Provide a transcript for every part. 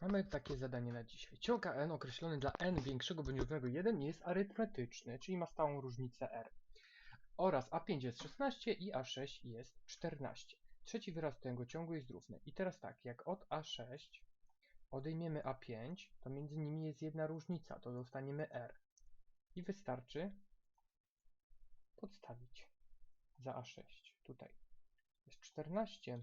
Mamy takie zadanie na dzisiaj. Ciąg n określony dla n większego bądź równego 1 jest arytmetyczny, czyli ma stałą różnicę r. Oraz a5 jest 16 i a6 jest 14. Trzeci wyraz tego ciągu jest równy. I teraz tak, jak od a6 odejmiemy a5, to między nimi jest jedna różnica, to dostaniemy r. I wystarczy podstawić za a6. Tutaj jest 14,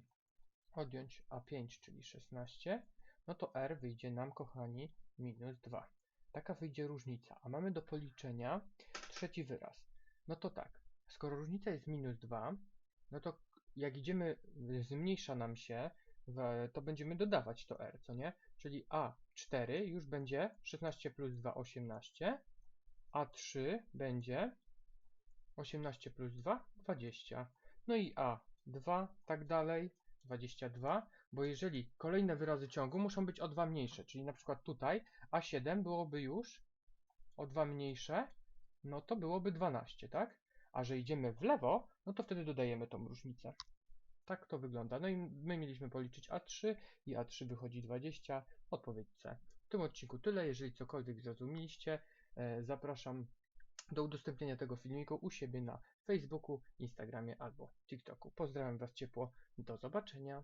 odjąć a5, czyli 16, no to r wyjdzie nam, kochani, minus 2. Taka wyjdzie różnica, a mamy do policzenia trzeci wyraz. No to tak, skoro różnica jest minus 2, no to jak idziemy, zmniejsza nam się, to będziemy dodawać to r, co nie? Czyli a4 już będzie 16 plus 2, 18, a3 będzie 18 plus 2, 20. No i a2, tak dalej, 22, bo jeżeli kolejne wyrazy ciągu muszą być o 2 mniejsze, czyli na przykład tutaj a7 byłoby już o 2 mniejsze, no to byłoby 12, tak? A że idziemy w lewo, no to wtedy dodajemy tą różnicę. Tak to wygląda. No i my mieliśmy policzyć A3 i A3 wychodzi 20. Odpowiedź C. W tym odcinku tyle. Jeżeli cokolwiek zrozumieliście, e, zapraszam do udostępnienia tego filmiku u siebie na Facebooku, Instagramie albo TikToku. Pozdrawiam Was ciepło. Do zobaczenia.